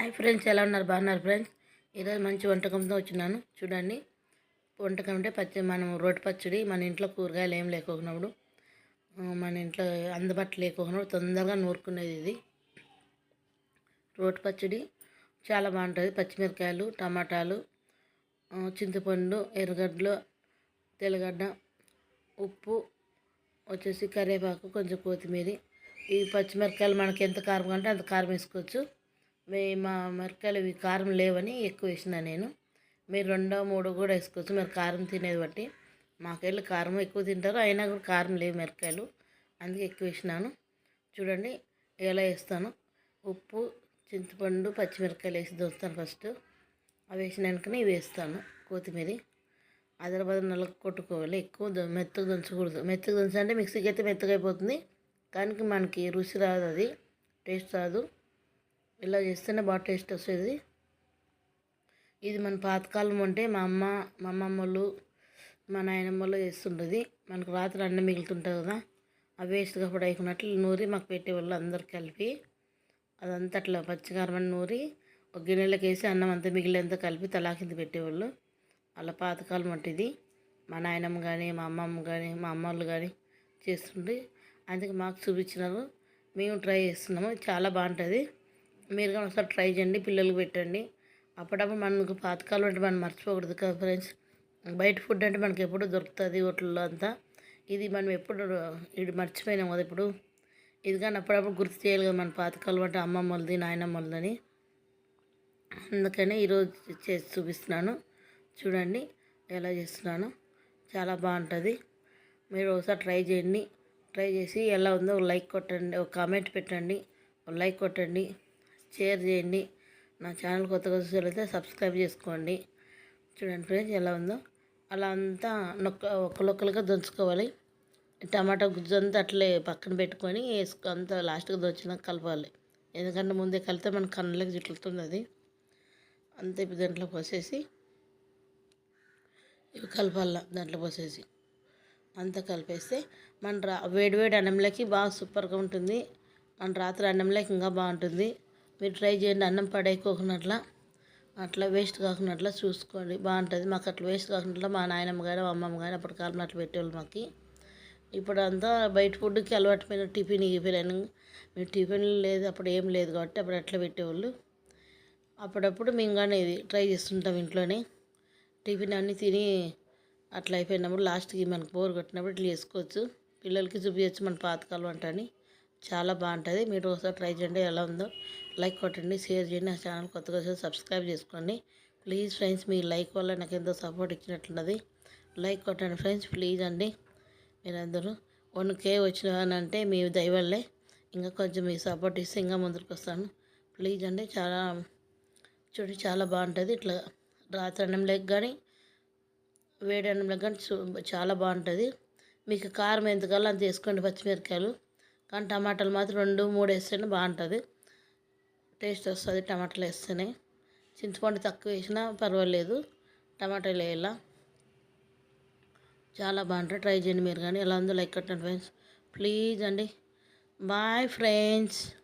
Hi friends ఎలా ఉన్నారు? బాగున్నారు ఫ్రెండ్స్? ఈరోజు మంచి వంటకంతో వచ్చినాను. చూడండి వంటకం అంటే పచ్చి మనం రోటి పచ్చడి మన ఇంట్లో కూరగాయలు ఏం లేకపోయినప్పుడు మన ఇంట్లో అందుబాటులో లేకపోయినప్పుడు తొందరగా నూరుకునేది ఇది. రోటి పచ్చడి చాలా బాగుంటుంది. పచ్చిమిరకాయలు టమాటాలు చింతపండు ఎర్రగడ్డలు తెల్లగడ్డ ఉప్పు వచ్చేసి కరివేపాకు కొంచెం కొత్తిమీర. ఈ పచ్చిమిరకాయలు మనకి ఎంత కారం అంటే అంత కారం వేసుకోవచ్చు. మా మిరకాయలు ఇవి కారం లేవని ఎక్కువ వేసిన నేను. మీరు రెండో మూడో కూడా వేసుకోవచ్చు. మీరు కారం తినేది బట్టి. మాకెళ్ళి కారం ఎక్కువ తింటారు. అయినా కూడా కారం లేవు మిరకాయలు అందుకే ఎక్కువ వేసినాను. చూడండి ఎలా వేస్తాను. ఉప్పు చింతపండు పచ్చిమిరకాయలు వేసి దోస్తాను ఫస్ట్. అవి వేసినాకనే వెనుకనే ఇవి వేస్తాను కొత్తిమీర. అదరబద నల్లగా కొట్టుకోవాలి. ఎక్కువ ద- మెత్తగా దంచకూడదు. మెత్తగా దంచంటే మిక్సీకి అయితే మెత్తగా అయిపోతుంది. కానీ మనకి రుచి రాదు అది. టేస్ట్ రాదు. ఇలా చేస్తేనే బాగా టేస్ట్ వస్తుంది. ఇది మన పాతకాలం అంటే మా అమ్మ మా అమ్మమ్మలు మా నాయనమ్మలు చేస్తుంటుంది. మనకు రాత్రి అన్నం మిగులుతుంటుంది కదా. అవి వేస్ట్గా కూడా అయిపోయినట్లు నూరి మాకు పెట్టేవాళ్ళు అందరు కలిపి అదంతా అట్లా పచ్చికారం నూరి ఒక గిన్నెలకు వేసి అన్నం అంతా మిగిలినంత కలిపి తలా కింద పెట్టేవాళ్ళు. అలా పాతకాలం అంటే ఇది. మా నాయనమ్మ కానీ మా అమ్మమ్మ కానీ మా అమ్మవాళ్ళు కానీ చేస్తుండే అందుకే మాకు చూపించినారు. మేము ట్రై చేస్తున్నాము. చాలా బాగుంటుంది. మీరు కానీ ఒకసారి ట్రై చేయండి పిల్లలకు పెట్టండి. అప్పుడప్పుడు మనకు పాతకాలం అంటే మనం మర్చిపోకూడదు కదా ఫ్రెండ్స్ బయట ఫుడ్ అంటే మనకి ఎప్పుడు దొరుకుతుంది హోటల్లో అంతా. ఇది మనం ఎప్పుడు ఇది మర్చిపోయినాం కదా ఇప్పుడు. ఇది కానీ అప్పుడప్పుడు గుర్తు చేయాలి కదా మన పాతకాలం అంటే అమ్మమ్మలది నాయనమ్మలదని. అందుకనే ఈరోజు చేసి చూపిస్తున్నాను. చూడండి ఎలా చేస్తున్నాను. చాలా బాగుంటుంది. మీరు ఒకసారి ట్రై చేయండి. ట్రై చేసి ఎలా ఉందో ఒక లైక్ కొట్టండి ఒక కామెంట్ పెట్టండి. ఒక లైక్ కొట్టండి. షేర్ చేయండి. నా ఛానల్ కొత్తగా చూసేటైతే సబ్స్క్రైబ్ చేసుకోండి. చూడండి ఫ్రెండ్స్ ఎలా ఉందో. అలా అంతా నొక్క ఒక్కలొక్కలుగా దంచుకోవాలి. టమాటా గుజ్జు అంతా అట్లే పక్కన పెట్టుకొని వేసుకో అంతా లాస్ట్గా దంచినాక కలపాలి. ఎందుకంటే ముందే కలిపితే మన కన్నులకు జిట్లుతుంది అది. అంతే ఇప్పుడు దాంట్లో పోసేసి ఇవి కలపాల దాంట్లో పోసేసి. అంతా కలిపేస్తే మన రా వేడివేడి అన్నంలోకి బాగా సూపర్గా ఉంటుంది. మన రాత్రి అన్నంలోకి ఇంకా బాగుంటుంది. మీరు ట్రై చేయండి అన్నం పడేయకోకున్నట్లా అట్లా వేస్ట్ కాకున్నట్లా చూసుకోండి. బాగుంటుంది. మాకు అట్లా వేస్ట్ కాకుండా మా నాయనమ్మ గారు మా అమ్మమ్మ గారు అప్పుడు కాలం అట్లా పెట్టేవాళ్ళు మాకు. ఇప్పుడు అంతా బయట ఫుడ్కి అలవాటు పోయిన టిఫిన్ గిఫిన్. మీరు టిఫిన్ లేదు అప్పుడు ఏం లేదు కాబట్టి అప్పుడు అట్లా పెట్టేవాళ్ళు. అప్పుడప్పుడు మేము కానీ ఇది ట్రై చేస్తుంటాం ఇంట్లోనే. టిఫిన్ అన్నీ తిని అట్లా అయిపోయినప్పుడు లాస్ట్కి మనకు బోర్ కొట్టినప్పుడు ఇట్లా చేసుకోవచ్చు. పిల్లలకి చూపించచ్చు మన పాతకాలం అంటని. అని చాలా బాగుంటుంది. మీరు ఒకసారి ట్రై చేయండి ఎలా ఉందో. లైక్ కొట్టండి షేర్ చేయండి. నా ఛానల్ కొత్తగా వస్తే సబ్స్క్రైబ్ చేసుకోండి. ప్లీజ్ ఫ్రెండ్స్ మీ లైక్ వల్ల నాకు ఎంతో సపోర్ట్ ఇచ్చినట్లున్నది. లైక్ కొట్టండి ఫ్రెండ్స్ ప్లీజ్ అండి. మీరందరూ వన్ కే వచ్చినానంటే మీ దయవల్లే ఇంకా కొంచెం మీ సపోర్ట్ ఇస్తే ఇంకా ముందుకు వస్తాను. ప్లీజ్ అండి చాలా చూడండి చాలా బాగుంటుంది. ఇట్లా రాత్రి అన్నంలోకి కానీ వేడి అన్నంలోకి కానీ చాలా బాగుంటుంది. మీకు కారం ఎంత కావాలో అంత వేసుకోండి పచ్చిమిరకాయలు కానీ టమాటాలు మాత్రం రెండు మూడు వేస్తేనే బాగుంటుంది. టేస్ట్ వస్తుంది టమాటాలు వేస్తేనే. చింతపండు తక్కువ వేసినా పర్వాలేదు. టమాటాలు వేయాల. చాలా బాగుంటుంది ట్రై చేయండి మీరు కానీ. ఎలా ఉందో లైక్ కట్టండి ఫ్రెండ్స్. ప్లీజ్ అండి. Bye friends.